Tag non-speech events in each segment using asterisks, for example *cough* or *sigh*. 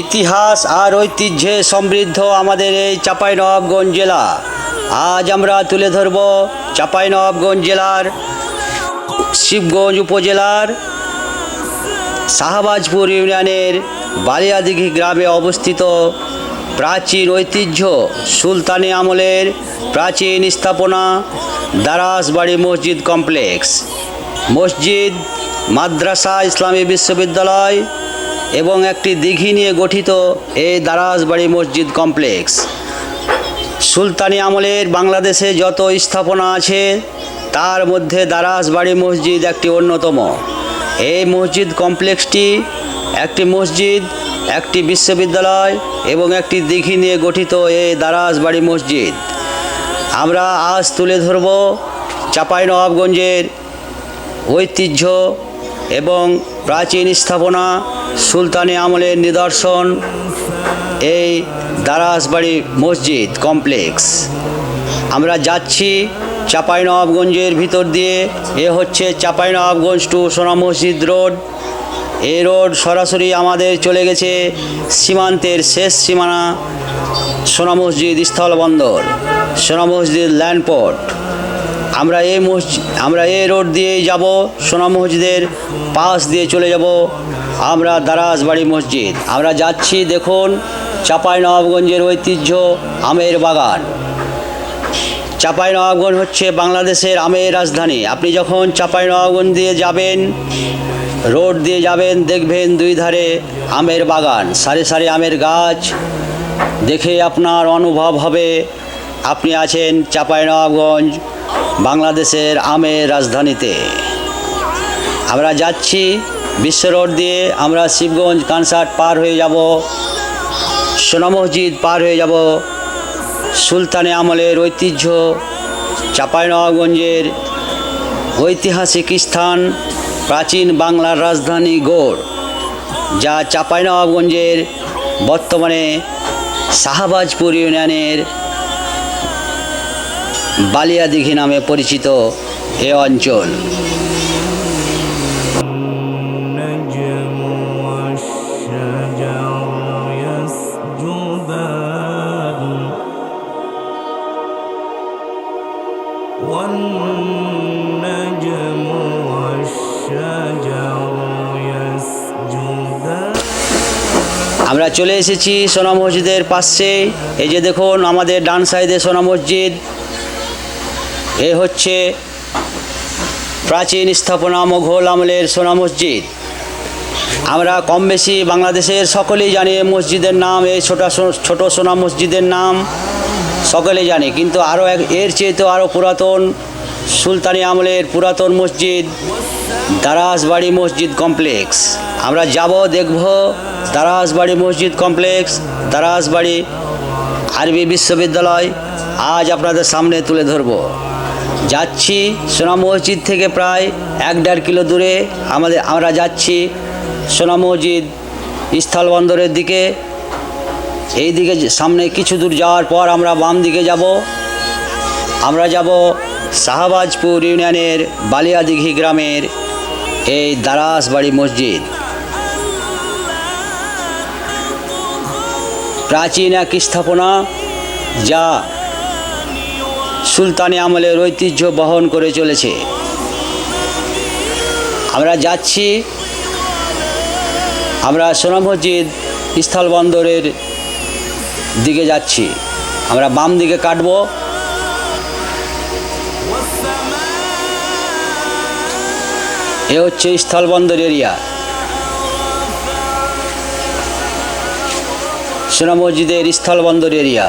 ইতিহাস আর ঐতিহ্যে সমৃদ্ধ আমাদের এই চাঁপাইনবাবগঞ্জ জেলা। আজ আমরা তুলে ধরব চাঁপাইনবাবগঞ্জ জেলার শিবগঞ্জ উপজেলার শাহবাজপুর ইউনিয়নের বালিয়াদিঘি গ্রামে অবস্থিত প্রাচীন ঐতিহ্য সুলতানি আমলের প্রাচীন স্থাপনা দারাসবাড়ি মসজিদ কমপ্লেক্স। মসজিদ মাদ্রাসা ইসলামী বিশ্ববিদ্যালয় এবং একটি দিঘি নিয়ে গঠিত এই দারাসবাড়ি মসজিদ কমপ্লেক্স। সুলতানি আমলের বাংলাদেশে যত স্থাপনা আছে, তার মধ্যে দারাসবাড়ি মসজিদ একটি অন্যতম। এই মসজিদ কমপ্লেক্সটি একটি মসজিদ, একটি বিশ্ববিদ্যালয় এবং একটি দিঘি নিয়ে গঠিত এই দারাসবাড়ি মসজিদ। আমরা আজ তুলে ধরব চাঁপাইনবাবগঞ্জের ঐতিহ্য এবং প্রাচীন স্থাপনা, সুলতানি আমলের নিদর্শন, এই দারাসবাড়ি মসজিদ কমপ্লেক্স। আমরা যাচ্ছি চাঁপাইনবাবগঞ্জের ভিতর দিয়ে। এ হচ্ছে চাঁপাইনবাবগঞ্জ টু সোনা মসজিদ রোড। এই রোড সরাসরি আমাদের চলে গেছে সীমান্তের শেষ সীমানা সোনা মসজিদ স্থলবন্দর, সোনা মসজিদ ল্যান্ডপোর্ট। আমরা এই মসজিদ আমরা এই রোড দিয়েই যাব, সোনা মসজিদের পাশ দিয়ে চলে যাব, আমরা দারাসবাড়ি মসজিদ। আমরা যাচ্ছি, দেখুন চাপাই নবাবগঞ্জের ঐতিহ্য, আমের বাগান। চাঁপাইনবাবগঞ্জ হচ্ছে বাংলাদেশের আমের রাজধানী। আপনি যখন চাপাই নবাবগঞ্জ দিয়ে যাবেন, রোড দিয়ে যাবেন, দেখবেন দুই ধারে আমের বাগান। সারি সারি আমের গাছ, দেখে আপনার অনুভব হবে। আপনি আছেন চাঁপাইনবাবগঞ্জ বাংলাদেশের আমের রাজধানীতে। আমরা যাচ্ছি বিশ্ব রোড দিয়ে, আমরা শিবগঞ্জ কনসার্ট পার হয়ে যাব, সোনা মসজিদ পার হয়ে যাব, সুলতানে আমলের ঐতিহ্য, চাঁপাইনবাবগঞ্জের ঐতিহাসিক স্থান, প্রাচীন বাংলার রাজধানী গৌড়, যা চাঁপাইনবাবগঞ্জের বর্তমানে শাহবাজপুর ইউনিয়নের বালিয়া দিঘি নামে পরিচিত এ অঞ্চল। আমরা চলে এসেছি সোনা মসজিদের পাশে। এই যে দেখুন, আমাদের ডান সাইডে সোনা মসজিদ। এ হচ্ছে প্রাচীন স্থাপনা মোঘল আমলের সোনা মসজিদ। আমরা কম বেশি বাংলাদেশের সকলেই জানি মসজিদের নাম, এই ছোট ছোট সোনা মসজিদের নাম, সকলেই জানি। কিন্তু আরও এক, এর চেয়ে তো আরও পুরাতন সুলতানি আমলের পুরাতন মসজিদ দারাসবাড়ি মসজিদ কমপ্লেক্স। আমরা যাব, দেখব দারাসবাড়ি মসজিদ কমপ্লেক্স দারাসবাড়ি আরবি বিশ্ববিদ্যালয়। আজ আপনাদের সামনে তুলে ধরব। যাচ্ছি সোনা মসজিদ থেকে প্রায় এক দেড় কিলো দূরে আমাদের, আমরা যাচ্ছি সোনা মসজিদ স্থল বন্দরের দিকে। এই দিকে সামনে কিছু দূর যাওয়ার পর আমরা বাম দিকে যাব। আমরা যাব শাহবাজপুর ইউনিয়নের বালিয়াদিঘি গ্রামের এই দারাসবাড়ি মসজিদ। প্রাচীন এক স্থাপনা যা সুলতানি আমলের ঐতিহ্য বহন করে চলেছে। আমরা যাচ্ছি, আমরা সোনা মসজিদ স্থল বন্দরের দিকে যাচ্ছি। আমরা বাম দিকে কাটব। এ হচ্ছে স্থলবন্দর এরিয়া। সোনা মসজিদের স্থলবন্দর এরিয়া।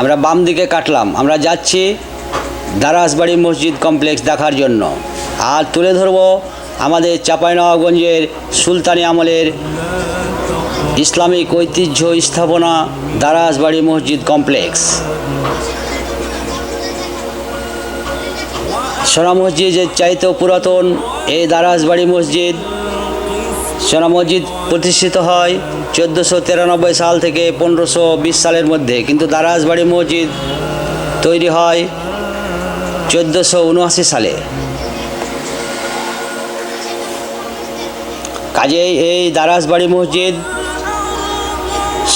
আমরা বাম দিকে কাটলাম। আমরা যাচ্ছি দারাসবাড়ি মসজিদ কমপ্লেক্স দেখার জন্য। আর তুলে ধরবো আমাদের চাঁপাইনবাবগঞ্জের সুলতানি আমলের ইসলামিক ঐতিহ্য স্থাপনা দারাসবাড়ি মসজিদ কমপ্লেক্স। সোনা মসজিদের চাইতেও পুরাতন এই দারাসবাড়ি মসজিদ। সোনা মসজিদ প্রতিষ্ঠিত হয় চোদ্দোশো তিরানব্বই সাল থেকে পনেরোশো বিশ সালের মধ্যে। কিন্তু দারাসবাড়ি মসজিদ তৈরি হয় চোদ্দোশো উনআশি সালে। কাজেই এই দারাসবাড়ি মসজিদ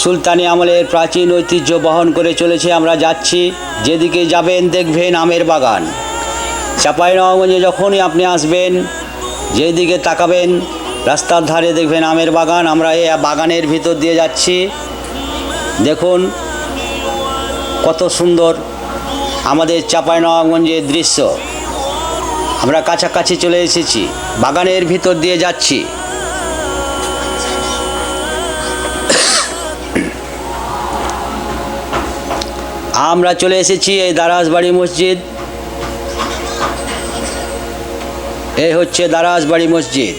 সুলতানি আমলের প্রাচীন ঐতিহ্য বহন করে চলেছে। আমরা যাচ্ছি, যেদিকে যাবেন দেখবেন আমের বাগান। চাঁপাইনবাবগঞ্জে যখনই আপনি আসবেন, যেদিকে তাকাবেন রাস্তার ধারে দেখবেন আমের বাগান, আমরা এই বাগানের ভিতর দিয়ে যাচ্ছি। দেখুন কত সুন্দর আমাদের চাঁপাইনবাবগঞ্জের দৃশ্য। আমরা কাছাকাছি চলে এসেছি, বাগানের ভিতর দিয়ে যাচ্ছি। আমরা চলে এসেছি এই দারাজবাড়ি মসজিদ। এই হচ্ছে দারাজবাড়ি মসজিদ।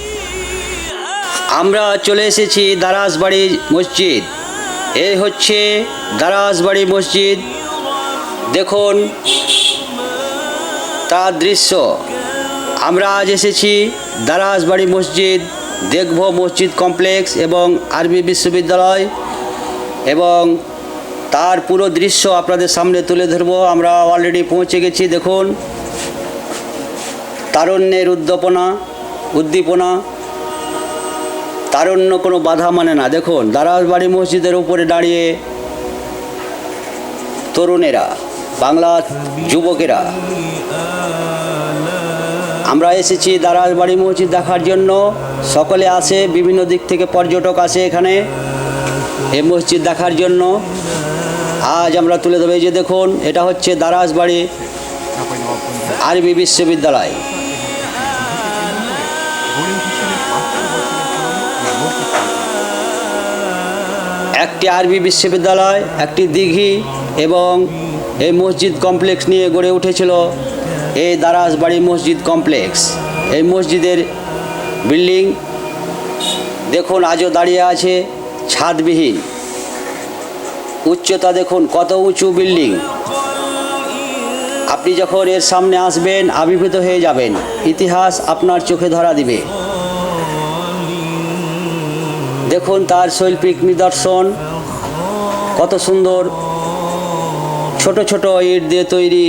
আমরা চলে এসেছি দারাজবাড়ি মসজিদ। এই হচ্ছে দারাজবাড়ি মসজিদ। দেখুন, তার দৃশ্য। আমরা আজ এসেছি দারাজবাড়ি মসজিদ। দেখব মসজিদ কমপ্লেক্স এবং আরবি বিশ্ববিদ্যালয় এবং তার পুরো দৃশ্য আপনাদের সামনে তুলে ধরবো। আমরা অলরেডি পৌঁছে গেছি, দেখুন। তারণ্যের উদ্দীপনা উদ্দীপনা। তারণ্য কোনো বাধা মানে না। দেখুন, দারাজবাড়ি মসজিদের উপরে দাঁড়িয়ে তরুণেরা, বাংলা যুবকেরা, আমরা এসেছি দারাজবাড়ি মসজিদ দেখার জন্য। সকলে আসে, বিভিন্ন দিক থেকে পর্যটক আসে এখানে এই মসজিদ দেখার জন্য। আজ আমরা তুলে দেবো এই যে দেখুন, এটা হচ্ছে দারাজবাড়ি আরবি বিশ্ববিদ্যালয়। একটি আরবি বিশ্ববিদ্যালয়, একটি দিঘি এবং এই মসজিদ কমপ্লেক্স নিয়ে গড়ে উঠেছিল এই দারাজবাড়ি মসজিদ কমপ্লেক্স। এই মসজিদের বিল্ডিং দেখুন, আজও দাঁড়িয়ে আছে, ছাদবিহীন। উচ্চতা দেখুন, কত উঁচু বিল্ডিং। আপনি যখন এর সামনে আসবেন, আবির্ভূত হয়ে যাবেন। ইতিহাস আপনার চোখে ধরা দিবে। দেখুন তার শৈল্পিক নিদর্শন। কত সুন্দর। ছোট ছোট ইট দিয়ে তৈরি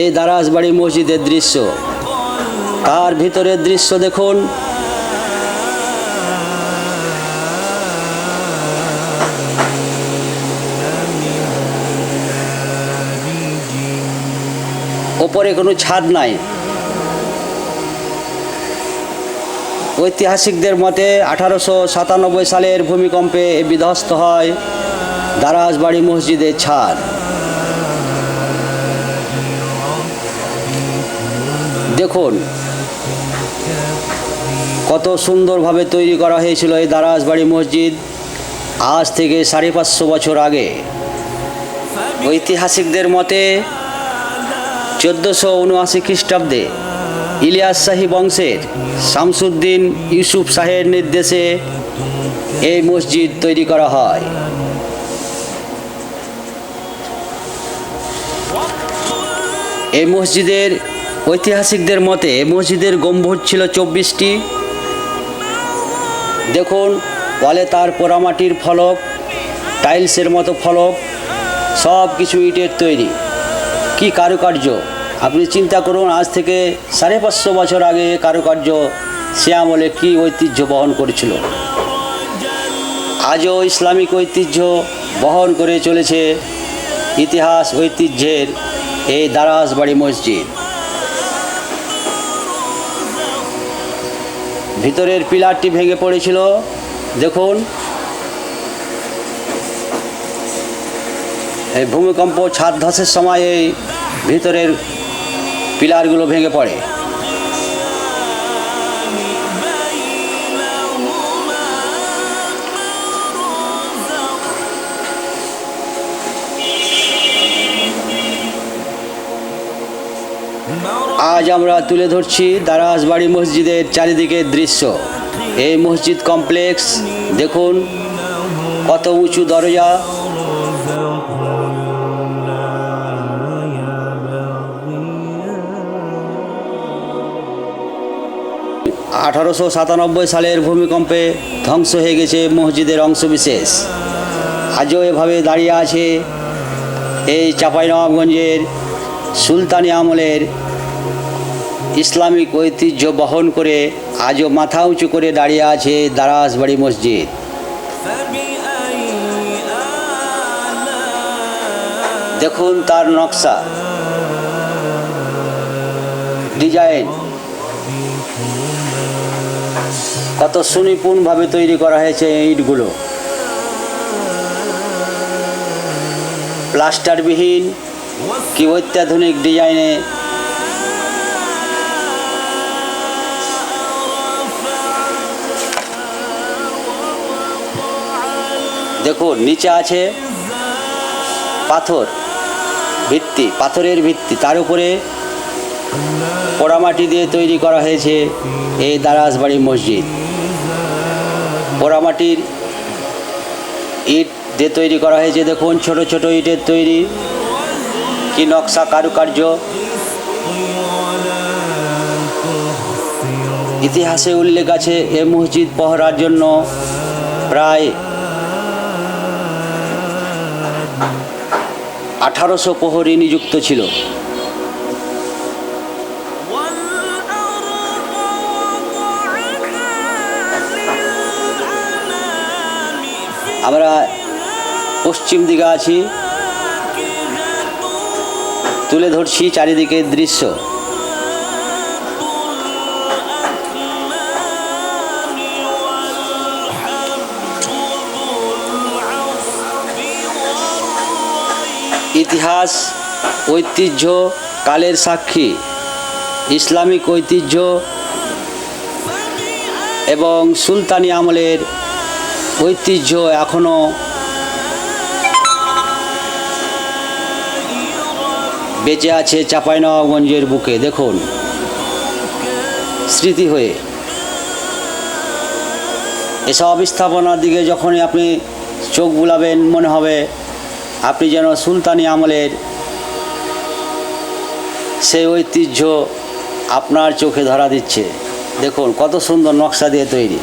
এই দারাজবাড়ি মসজিদের দৃশ্য। তার ভিতরের দৃশ্য দেখুন। ওপরে কোনো ছাদ নাই। ঐতিহাসিকদের মতে আঠারোশো সাতানব্বই সালের ভূমিকম্পে বিধ্বস্ত হয় দারাজবাড়ি মসজিদের ছাদ। দেখুন কত সুন্দরভাবে তৈরি করা হয়েছিল এই দারাজবাড়ি মসজিদ আজ থেকে সাড়ে পাঁচশো বছর আগে। ঐতিহাসিকদের মতে চোদ্দোশো উনআশি খ্রিস্টাব্দে ইলিয়াস শাহী বংশের শামসুদ্দিন ইউসুফ শাহের নির্দেশে এই মসজিদ তৈরি করা হয়। এই মসজিদের ঐতিহাসিকদের মতে মসজিদের গম্বুজ ছিল চব্বিশটি। দেখুন, ওয়ালে তার পোড়ামাটির ফলক, টাইলসের মতো ফলক সব কিছু ইটের তৈরি। কি কারুকার্য! আপনি চিন্তা করুন, আজ থেকে সাড়ে পাঁচশো বছর আগে কারুকার্য সে আমলে কী ঐতিহ্য বহন করেছিল? আজও ইসলামিক ঐতিহ্য বহন করে চলেছে ইতিহাস ঐতিহ্যের এই দারাসবাড়ি মসজিদ। ভিতরের পিলারটি ভেঙে পড়েছিল, দেখুন। এই ভূমিকম্প ছাদ ধসের সময় এই ভিতরের পিলারগুলো ভেঙে পড়ে। আজ আমরা তুলে ধরছি দারাজবাড়ি মসজিদের চারিদিকের দৃশ্য। এই মসজিদ কমপ্লেক্স, দেখুন, কত উঁচু দরজা আঠারোশো সাতানব্বই সালের ভূমিকম্পে ধ্বংস হয়ে গেছে মসজিদের অংশবিশেষ। আজও এভাবে দাঁড়িয়ে আছে এই চাঁপাইনবাবগঞ্জের সুলতানি আমলের ইসলামিক ঐতিহ্য বহন করে আজও মাথা উঁচু করে দাঁড়িয়ে আছে দারাসবাড়ি মসজিদ। দেখুন তার নকশা। ডিজাইন। কত সুনিপুণভাবে তৈরি করা হয়েছে এই ইটগুলো। প্লাস্টারবিহীন কি অত্যাধুনিক ডিজাইনে দেখুন, নিচে আছে পাথর ভিত্তি, পাথরের ভিত্তি। তার উপরে পোড়ামাটি দিয়ে তৈরি করা হয়েছে এই দারাজবাড়ি মসজিদ। পোড়ামাটির ইট দিয়ে তৈরি করা হয়েছে। দেখুন, ছোট ছোট ইটের তৈরি কি নকশা, কারুকার্য। ইতিহাসে উল্লেখ আছে এ মসজিদ পহরার জন্য প্রায় আঠারোশো প্রহরী নিযুক্ত ছিল। আমরা পশ্চিম দিকে আছি। তুলে ধরছি চারিদিকের দৃশ্য। ইতিহাস, ঐতিহ্য, কালের সাক্ষী, ইসলামিক ঐতিহ্য এবং সুলতানি আমলের ঐতিহ্য এখনও বেঁচে আছে চাঁপাইনবাবগঞ্জের বুকে। দেখুন, স্মৃতি হয়ে। এসব স্থাপনার দিকে যখনই আপনি চোখ বুলাবেন, মনে হবে আপনি যেন সুলতানি আমলের সেই ঐতিহ্য আপনার চোখে ধরা দিচ্ছে। দেখুন, কত সুন্দর নকশা দিয়ে তৈরি।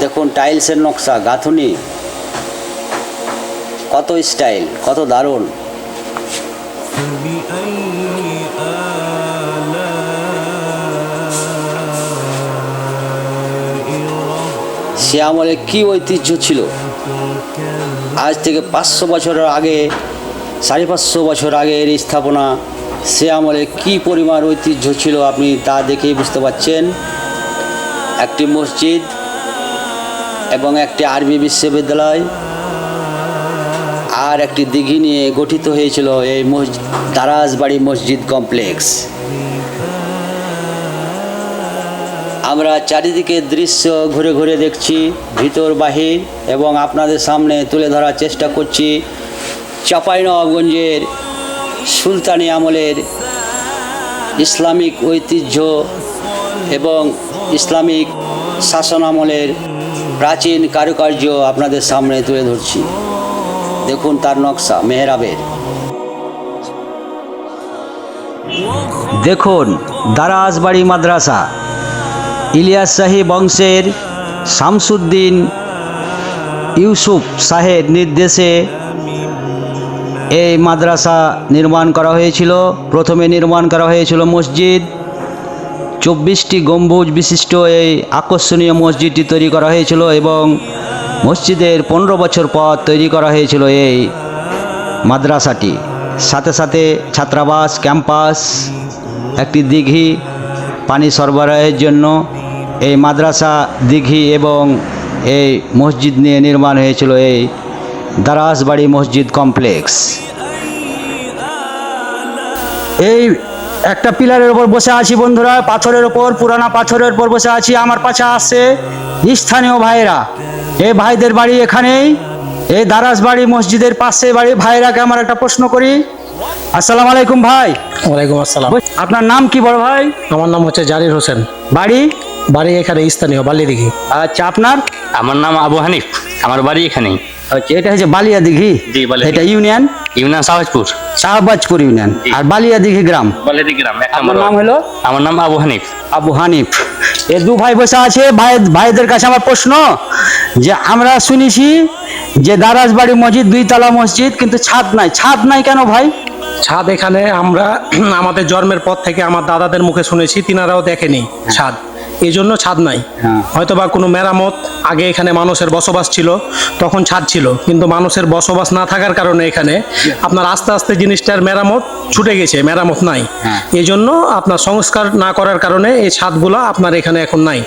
দেখুন, টাইলসের নকশা, গাঁথুনি। কত স্টাইল, কত দারুণ। সে আমলে কি ঐতিহ্য ছিল? আজ থেকে পাঁচশো বছর আগে, সাড়ে পাঁচশো বছর আগে এর স্থাপনা সে আমলে কি পরিমাণ ঐতিহ্য ছিল আপনি তা দেখেই বুঝতে পারছেন। একটি মসজিদ এবং একটি আরবি বিশ্ববিদ্যালয় আর একটি দিঘি নিয়ে গঠিত হয়েছিল এই দারাজবাড়ি মসজিদ কমপ্লেক্স। আমরা চারিদিকে দৃশ্য ঘুরে ঘুরে দেখছি, ভিতর, বাহির, এবং আপনাদের সামনে তুলে ধরার চেষ্টা করছি চাঁপাইনবাবগঞ্জের সুলতানি আমলের ইসলামিক ঐতিহ্য এবং ইসলামিক শাসন আমলের প্রাচীন কারুকার্য আপনাদের সামনে তুলে ধরছি। দেখুন তার নকশা, মেহরাবের। দেখুন, দারাজবাড়ি মাদ্রাসা। ইলিয়াস শাহী বংশের শামসুদ্দিন ইউসুফ শাহের নির্দেশে এই মাদ্রাসা নির্মাণ করা হয়েছিল। প্রথমে নির্মাণ করা হয়েছিল মসজিদ চব্বিশটি গম্বুজ বিশিষ্ট এই আকর্ষণীয় মসজিদটি তৈরি করা হয়েছিল এবং মসজিদের পনেরো বছর পর তৈরি করা হয়েছিল এই মাদ্রাসাটি। সাথে সাথে ছাত্রাবাস, ক্যাম্পাস, একটি দিঘি পানি সরবরাহের জন্য এই মাদ্রাসা, দিঘি এবং এই মসজিদ নিয়ে নির্মাণ হয়েছিল এই দারাসবাড়ি মসজিদ কমপ্লেক্স। এই একটা পিলারের ওপর বসে আছি বন্ধুরা পাথরের ওপর পুরানা পাথরের ওপর বসে আছি। আমার পাশে আসছে স্থানীয় ভাইয়েরা। এই ভাইদের বাড়ি এখানেই এই দারাসবাড়ি মসজিদের পাশে বাড়ি। ভাইরাকে আমার একটা প্রশ্ন করি। আসসালামু আলাইকুম ভাই। ওয়ালাইকুম আসসালাম। আপনার নাম কি বড় ভাই? আমার নাম হচ্ছে জারির হোসেন। বাড়ি? বাড়ি এখানে স্থানীয় বালিদিঘি। আচ্ছা আপনার? আমার নাম আবু হানিফ। আমার বাড়ি এখানেই। আচ্ছা এটা হচ্ছে বালিয়া দিঘি জি, এটা union? Union Sahajpur Shahbazpur union. আর বালিয়া দিঘি গ্রাম বালিয়াদি গ্রাম নম্বর নাম হলো? আমার নাম আবু হানিফ। আবু হানিফ। এ দু ভাই বসে আছে ভাই ভাইদের কাছে আমার প্রশ্ন যে আমরা শুনেছি যে দারাজবাড়ি মসজিদ দুইতলা মসজিদ কিন্তু ছাদ নাই। ছাদ নাই কেন ভাই? ছাদ এখানে আমরা *clears throat* আমাদের জন্মের পর থেকে আমার দাদাদের মুখে শুনেছি তিনারাও দেখেনি ছাদ। এই জন্য ছাদ নাই। হ্যাঁ। হয়তো বা কোনো মেরামত আগে এখানে মানুষের বসবাস ছিল তখন ছাদ ছিল। কিন্তু মানুষের বসবাস না থাকার কারণে এখানে আপনার আস্তে আস্তে জিনিসটার মেরামত ছুটে গেছে মেরামত নাই। হ্যাঁ। এই জন্য আপনার সংস্কার না করার কারণে এই ছাদগুলো আপনার এখানে এখন নাই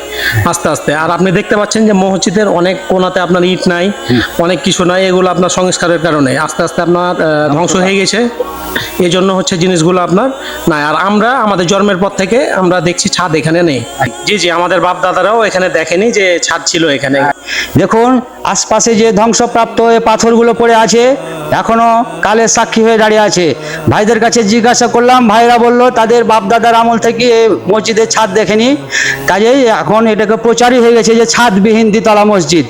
আস্তে আস্তে। আর আপনি দেখতে পাচ্ছেন যে মসজিদের অনেক কোনাতে আপনার ইট নাই অনেক কিছু নাই এগুলো আপনার সংস্কারের কারণে। আস্তে আস্তে আপনার ধ্বংস হয়ে গেছে। এই জন্য হচ্ছে জিনিসগুলো আপনার নাই। আর আমরা আমাদের জন্মের পর থেকে আমরা দেখছি ছাদ এখানে নেই। জি জি আমাদের বাপ দাদারাও এখানে দেখেনি যে ছাদ ছিল এখানে। দেখুন আশপাশে যে ধ্বংসপ্রাপ্ত এই পাথরগুলো পড়ে আছে এখনও কালের সাক্ষী হয়ে দাঁড়িয়ে আছে। ভাইদের কাছে জিজ্ঞাসা করলাম ভাইরা বলল তাদের বাপদাদার আমল থেকে এই মসজিদের ছাদ দেখেনি। কাজেই এখন এটাকে প্রচারই হয়ে গেছে যে ছাদবিহীন দ্বিতলা মসজিদ।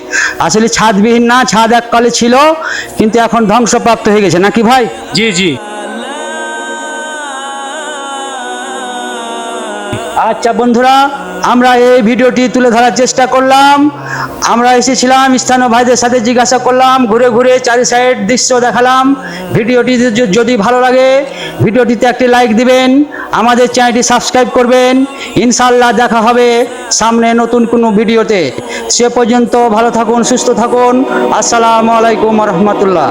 আসলে ছাদবিহীন না ছাদ এককালে ছিল কিন্তু এখন ধ্বংসপ্রাপ্ত হয়ে গেছে। নাকি ভাই? জি জি। আচ্ছা বন্ধুরা, আমরা এই ভিডিওটি তুলে ধরার চেষ্টা করলাম। আমরা এসেছিলাম স্থানীয় ভাইদের সাথে জিজ্ঞাসা করলাম, ঘুরে ঘুরে চারি সাইড দৃশ্য দেখালাম। ভিডিওটি যদি ভালো লাগে, ভিডিওটিতে একটি লাইক দিবেন, আমাদের চ্যানেলটি সাবস্ক্রাইব করবেন। ইনশাল্লাহ দেখা হবে সামনে নতুন কোনো ভিডিওতে। সে পর্যন্ত ভালো থাকুন, সুস্থ থাকুন। আসসালামু আলাইকুম রহমতুল্লাহ।